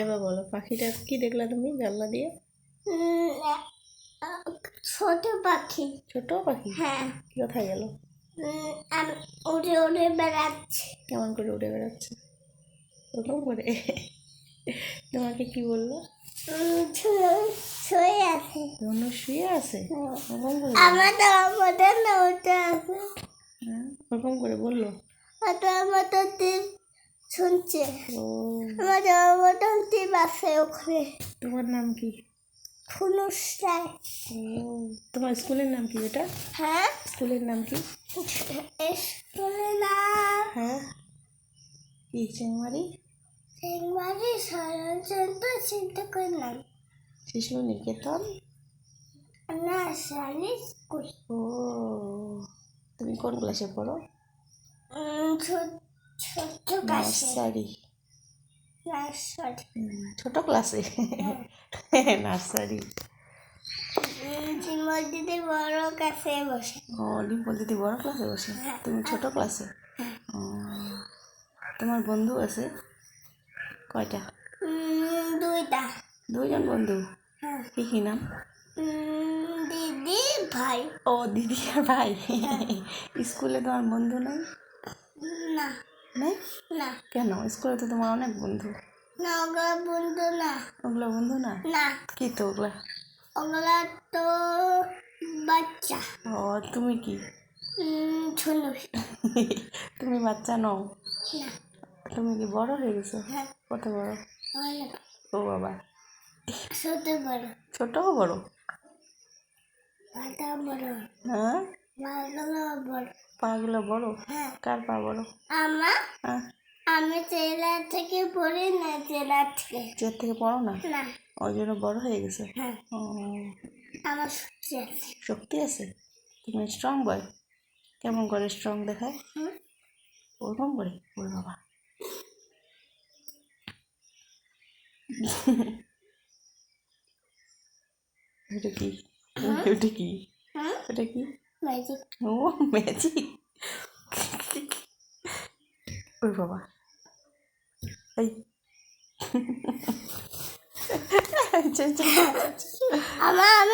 এবার বলো পাখিটা কি দেখলা তুমি জানলা দিয়ে? ছোট পাখি। ছোট পাখি? হ্যাঁ। কোথায় গেল? উড়ে উড়ে বেড়াচ্ছি। কেমন করে উড়ে বেড়াচ্ছে? ওরকম করে। তোমাকে কি বলল? ছুঁয়ে আছে। ধনু শুয়ে আছে? ওরকম করে আমাদের না ওটা আছে। হ্যাঁ, ওরকম করে বলল। ওটা আমাদের শুনছে। আমাদের আমাদের টিপ আছে ওখানে। তোমার নাম কি? ফুনুসায় ও তোমার স্কুলের নাম কি এটা? হ্যাঁ? স্কুলের নাম কি? স্কুলে না। হ্যাঁ। কি চিংমারি সিংবাড়ি ষড়যন্ত্র চিন্তা করলাম শিশু নিকেতন? না সালি স্কুল। ও তুমি কোন ক্লাসে পড়ো? ছোট নার্সারি। ছোট ক্লাসে। নার্সারি। চিমল দিদি বড় কাছে বসে। ও ডিম্পল দিদি বড় ক্লাসে বসে? তুমি ছোট ক্লাসে? ও, তোমার বন্ধু আছে? কয়টা? দুইটা। দুইজন বন্ধু? হ্যাঁ। কি কি নাম? দিদি ভাই। ও দিদি আর ভাই। স্কুলে তোমার বন্ধু নাই? না। নাই না। কেন? স্কুলে তো তোমার অনেক বন্ধু। না ওগুলা বন্ধু না। ওগুলো বন্ধু না? না। কি তো ওগুলা? ওগুলা তো বাচ্চা। ও তুমি কি? উম, ছোনো তুমি বাচ্চা নও? না। তুমি কি বড় হয়ে গেছো? হ্যাঁ। কত বড়? ও বাবা। ছোট বড়। ছোট বড়? বড়। হ্যাঁ? পাগুলো বড় হ্যাঁ। কার পা বড় আমার হ্যাঁ। আমি জেলা থেকে পড়ি না জেলা থেকে। চেয়ার থেকে পড়ো না? ওই জন্য বড় হয়ে গেছে? হ্যাঁ। আমার শক্তি আছে। শক্তি আছে? তুমি স্ট্রং বয় কেমন করে স্ট্রং দেখায়? ওরকম করে? ওর বাবা। এটা কি? এটা কি? এটা কি? ম্যাজিক ও ম্যাজিক ওর বাবা এই আচ্ছা, আচ্ছা। আমার আমি